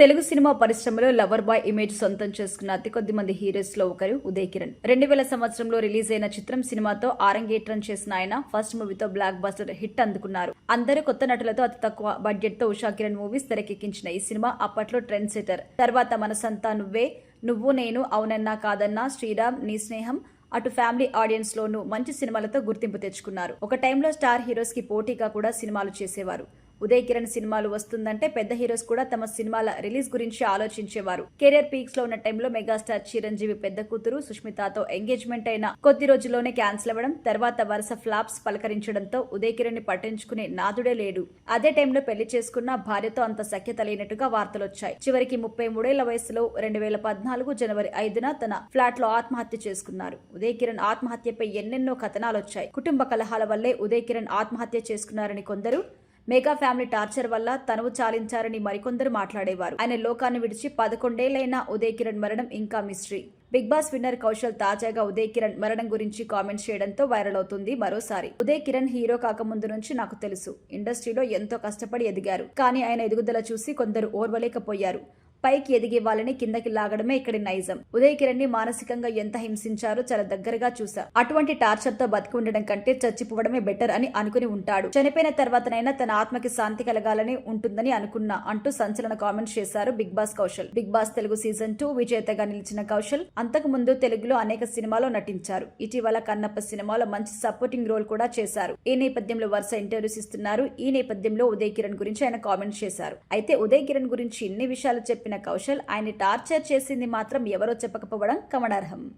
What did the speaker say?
Telugu cinema పరిశ్రమలో lover boy image సొంతం చేసుకున్న అతి కొద్ది మంది హీరోస్లో ఒకరు ఉదయ్ కిరణ్. రెండు వేల సంవత్సరంలో రిలీజ్ అయిన చిత్రం సినిమాతో ఆరంగేట్రం చేసిన ఆయన ఫస్ట్ మూవీతో బ్లాక్ బస్టర్ హిట్ అందుకున్నారు. అందరూ కొత్త నటులతో అతి తక్కువ బడ్జెట్తో ఉషా కిరణ్ మూవీస్ తెరకెక్కించిన ఈ సినిమా అప్పట్లో ట్రెండ్ సెటర్ తర్వాత మనసంతా నువ్వే నువ్వు నేను అవునన్నా కాదన్నా శ్రీరామ్ నీ స్నేహం అటు ఫ్యామిలీ ఆడియన్స్ లోనూ మంచి సినిమాలతో గుర్తింపు తెచ్చుకున్నారు. ఒక టైంలో స్టార్ హీరోస్కి పోటీగా కూడా సినిమాలు చేసేవారు. ఉదయ్ కిరణ్ సినిమాలు వస్తుందంటే పెద్ద హీరోస్ కూడా తమ సినిమాల రిలీజ్ గురించి ఆలోచించేవారు. కెరియర్ పీక్స్లో ఉన్న టైంలో మెగాస్టార్ చిరంజీవి పెద్ద కూతురు సుష్మితతో ఎంగేజ్మెంట్ అయిన కొద్ది రోజుల్లోనే క్యాన్సిల్ అవ్వడం తర్వాత వరుస ఫ్లాప్స్ పలకరించడంతో ఉదయ్ కిరణ్ని పట్టించుకునే నాదుడే లేడు. అదే టైంలో పెళ్ళి చేసుకున్న భార్యతో అంత సఖ్యత లేనట్టుగా వార్తలొచ్చాయి చివరికి ముప్పై మూడేళ్ళ వయసులో రెండు వేల పద్నాలుగు జనవరి ఐదున తన ఫ్లాట్లో ఆత్మహత్య చేసుకున్నారు. ఉదయ్ కిరణ్ ఆత్మహత్యపై ఎన్నెన్నో కథనాలొచ్చాయి కుటుంబ కలహాల వల్లే ఉదయ్ కిరణ్ ఆత్మహత్య చేసుకున్నారని కొందరు మెగా ఫ్యామిలీ టార్చర్ వల్ల తనువు చాలించారని మరికొందరు మాట్లాడేవారు. ఆయన లోకాన్ని విడిచి పదకొండేళ్ళైన ఉదయ్ కిరణ్ మరణం ఇంకా mystery Bigg Boss winner Kaushal తాజాగా ఉదయ్ కిరణ్ మరణం గురించి కామెంట్స్ చేయడంతో వైరల్ అవుతుంది మరోసారి. ఉదయ్ కిరణ్ హీరో కాకముందు నుంచి నాకు తెలుసు. ఇండస్ట్రీలో ఎంతో కష్టపడి ఎదిగారు. కానీ ఆయన ఎదుగుదల చూసి కొందరు ఓర్వలేకపోయారు. పైకి ఎదిగే వాళ్ళని కిందకి లాగడమే ఇక్కడి నైజం. ఉదయ్ కిరణ్ని మానసికంగా ఎంత హింసించారో చాలా దగ్గరగా చూసా అటువంటి టార్చర్తో బతికి ఉండడం కంటే చచ్చిపోవడమే బెటర్ అని అనుకుని ఉంటాడు. చనిపోయిన తర్వాతనైనా తన ఆత్మకి శాంతి కలగాలని ఉంటుందని అనుకున్నా అంటూ సంచలన కామెంట్స్ చేశారు Bigg Boss Kaushal. Bigg Boss Telugu season two విజేతగా నిలిచిన కౌశల్ అంతకు ముందు తెలుగులో అనేక సినిమాలో నటించారు. ఇటీవల కన్నప్ప సినిమాలో మంచి సపోర్టింగ్ రోల్ కూడా చేశారు. ఈ నేపథ్యంలో వరుస ఇంటర్వ్యూస్ ఇస్తున్నారు. ఈ నేపథ్యంలో ఉదయ్ కిరణ్ గురించి ఆయన కామెంట్స్ చేశారు. అయితే ఉదయ్ కిరణ్ గురించి ఇన్ని విషయాలు చెప్పిన కౌశల్. ఆయన్ని టార్చర్ చేసింది మాత్రం ఎవరో చెప్పకపోవడం గమనార్హం.